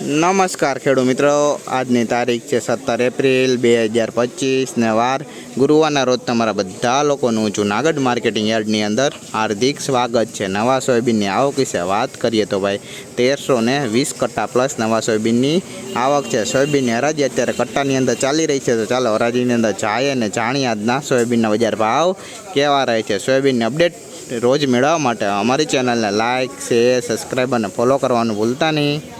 નમસ્કાર ખેડૂત મિત્રો. આજની તારીખ છે સત્તર એપ્રિલ બે હજાર પચીસને વાર ગુરુવારના રોજ તમારા બધા લોકોનું જુનાગઢ માર્કેટિંગ યાર્ડની અંદર હાર્દિક સ્વાગત છે. નવા સોયાબીનની આવક વિશે વાત કરીએ તો ભાઈ, તેરસો ને વીસ કટ્ટા પ્લસ નવા સોયાબીનની આવક છે. સોયાબીનની હરાજી અત્યારે કટ્ટાની અંદર ચાલી રહી છે. તો ચાલો હરાજીની અંદર જાય અને જાણીએ આજના સોયાબીનના બજાર ભાવ કેવા રહે છે. સોયાબીનની અપડેટ રોજ મેળવવા માટે અમારી ચેનલને લાઇક શેર, સબસ્ક્રાઈબ અને ફોલો કરવાનું ભૂલતા નહીં.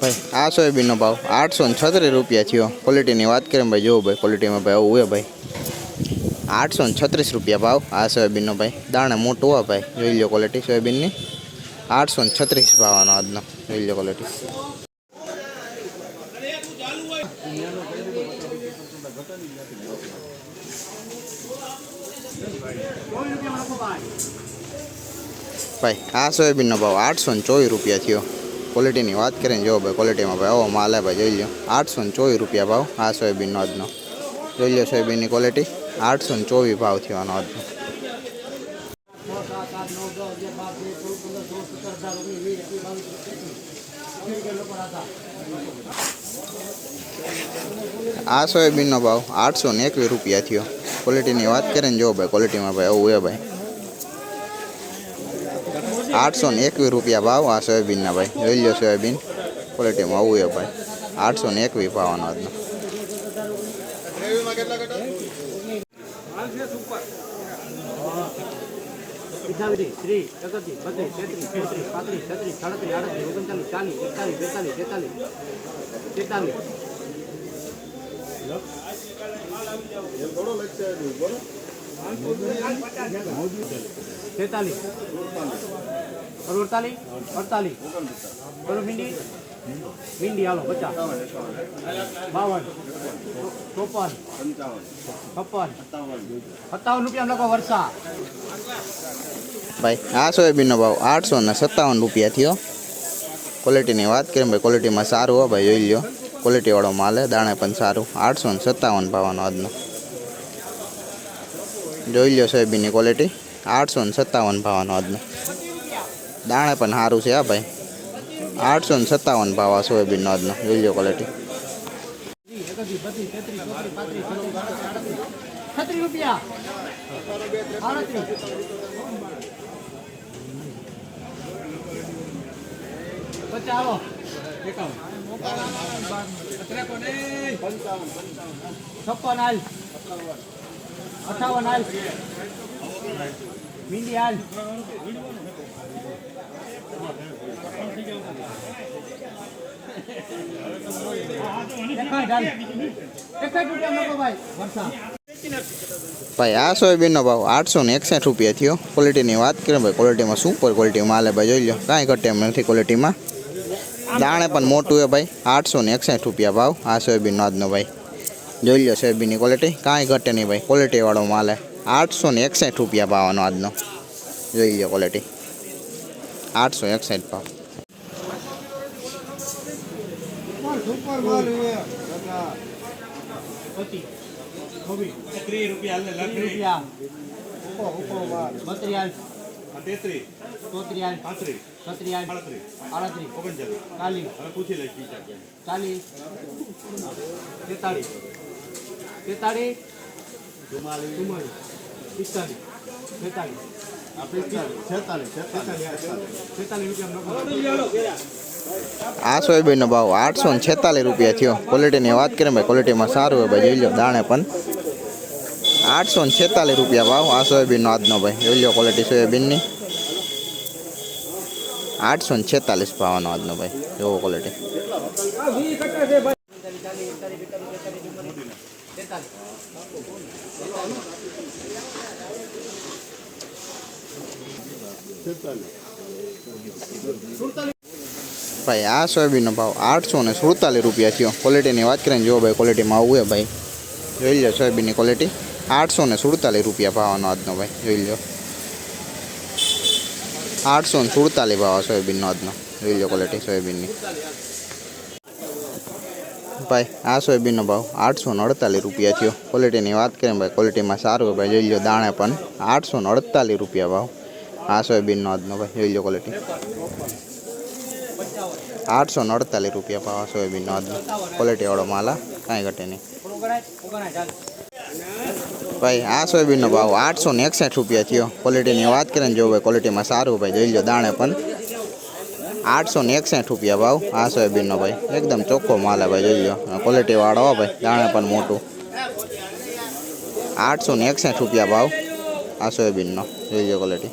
ભાઈ, આ સોયાબીનનો ભાવ આઠસો ને છત્રીસ રૂપિયા થયો. ક્વોલિટીની વાત કરીએ ભાઈ જોવો ભાઈ ક્વોલિટીમાં ભાઈ આવું હોય ભાઈ. આઠસો ને છત્રીસ રૂપિયા ભાવ આ સોયાબીનનો ભાઈ. દાણે મોટું હોય ભાઈ, જોઈ લો ક્વોલિટી સોયાબીનની. આઠસો ને છત્રીસ ભાવનો આજનો, જોઈ લો ક્વોલિટી ભાઈ, આ સોયાબીનનો ભાવ આઠસો ને ચોવીસ રૂપિયા થયો. ક્વોલિટીની વાત કરીને જો ભાઈ ક્વોલિટીમાં ભાઈ, આવો માલ ભાઈ, જોઈ લો આઠસો ને ચોવીસ રૂપિયા ભાવ આ સોયાબીનનો આજનો. જોઈ લો સોયાબીનની ક્વોલિટી આઠસો ને ચોવીસ ભાવ થયો આજનો. લોકો હતા આ સોયાબીનનો ભાવ આઠસો ને એકવીસ રૂપિયા થયો. ક્વોલિટીની વાત કરીને જો ભાઈ ક્વોલિટીમાં ભાઈ આવું હોય ભાઈ. આઠસો ને એકવીસ રૂપિયા ભાવ આ સોયાબીનના ભાઈ, જોઈ લો સોયાબીન ક્વોલિટીમાં આવું હોય ભાઈ. આઠસો ને એકવીસ ભાવનો આજનો. ચાલીસ એકતાલીસ બેતાલીસ તેતાલીસ તેતાલીસ તેતાલીસ. અડતાલીસ. સત્તાવન રૂપિયા લખો વરસા ભાઈ, આ સોયાબીનનો ભાવ? આઠસો ને સત્તાવન રૂપિયા થયો. ક્વોલિટીની વાત કરીએ ભાઈ ક્વોલિટીમાં સારું હો ભાઈ, જોઈ લો ક્વોલિટીવાળો માલ છે દાણે પણ સારું. આઠસો ને સત્તાવન ભાવનો આજનો. જોઈ લો સોયાબીનની ક્વોલિટી આઠસો ને સત્તાવન ભાવનો આજનો. દાણે પણ સારું છે, હા ભાઈ. આઠસો ને સત્તાવન ભાવ આ સોયાબીનનો આજનો. જોઈ લો ક્વોલિટી એકત્રીસ હાલ. હાલ. હાલ હાલ. ભાઈ, આ સોયાબીન નો ભાવ આઠસો ને એકસઠ રૂપિયા થયો. ક્વોલિટીની વાત કરીએ ભાઈ ક્વોલિટીમાં સુપર ક્વોલિટીમાં માલ ભાઈ, જોઈ લો કાંઈ ઘટે એમ નથી ક્વોલિટીમાં દાણે પણ મોટું હે ભાઈ. આઠસો ને એકસઠ રૂપિયા ભાવ. આ સોયાબીનનો આજનો ભાઈ. જોઈ લો સોયાબીનની ક્વોલિટી કાંઈ ઘટે નહીં ભાઈ. ક્વોલિટીવાળો માલ હે. આઠસો ને એકસઠ રૂપિયા ભાવનો આજનો. જોઈ લો ક્વોલિટી આઠસો એકસઠ ભાવ. સુપર માલ પચીસ છવ્વીસ ત્રીસ રૂપિયા ચોત્રીસ હાલ પાંત્રીસ. છત્રીસ હાલ આડત્રીસ. આડત્રીસ ઓગણચાલીસ. ચાલીસ. હવે પૂછી લઈશ બીજા ચાલીસ. તેતાળીસ. તેતાળીસ. ચુમ્માલીસ. ચુમ્માલીસ. પિસ્તાલીસ. તેતાળીસ છેતાલીસ તેતાલીસ રૂપિયા આ સોયાબીનનો ભાવ આઠસો ને છેતાલીસ રૂપિયા થયો. ક્વોલિટીની વાત કરીએ ભાઈ ક્વોલિટીમાં સારું હોય ભાઈ જોઈ લો દાણે પણ. આઠસો ને છેતાલીસ રૂપિયા ભાવ આ સોયાબીનનો આજનો ભાઈ. જોઈ લો ક્વોલિટી સોયાબીનની. આઠસો ને છેતાલીસ ભાવનો આજનો ભાઈ જોવો ક્વોલિટી ભાઈ, આ સોયાબીનનો ભાવ આઠસો ને સુડતાલીસ રૂપિયા થયો. ક્વોલિટીની વાત કરીને જુઓ ભાઈ ક્વોલિટીમાં આવું હે ભાઈ. જોઈ લો સોયાબીનની ક્વોલિટી આઠસો ને સુડતાલીસ રૂપિયા ભાવનો આજનો ભાઈ, જોઈ લો આઠસો ને સુડતાલીસ ભાવ સોયાબીનનો આજનો. જોઈ લો ક્વોલિટી સોયાબીનની. ભાઈ, આ સોયાબીનનો ભાવ આઠસો ને અડતાલીસ રૂપિયા થયો. ક્વોલિટીની વાત કરીએ ભાઈ ક્વોલિટીમાં સારું ભાઈ, જોઈ લો દાણે પણ આઠસો ને અડતાલીસ રૂપિયા ભાવ. આ સોયાબીનનો આજનો ભાઈ, જોઈ લો ક્વોલિટી આઠસો ને અડતાલીસ રૂપિયા ભાવ સોયાબીનનો આજનો. ક્વોલિટીવાળો માલ કાંઈ ઘટે નહીં. ભાઈ, આ સોયાબીનનો ભાવ આઠસો ને એકસઠ રૂપિયા થયો. ક્વોલિટીની વાત કરીને જો ભાઈ ક્વોલિટીમાં સારું ભાઈ, જોઈ લો દાણે પણ. આઠસો ને એકસઠ રૂપિયા ભાવ આ સોયાબીનનો ભાઈ. એકદમ ચોખ્ખો માલ ભાઈ, જોઈ લો. ક્વોલિટીવાળો હો ભાઈ, દાણે પણ મોટું. આઠસો ને એકસઠ રૂપિયા ભાવ આ સોયાબીનનો, જોઈ લો ક્વોલિટી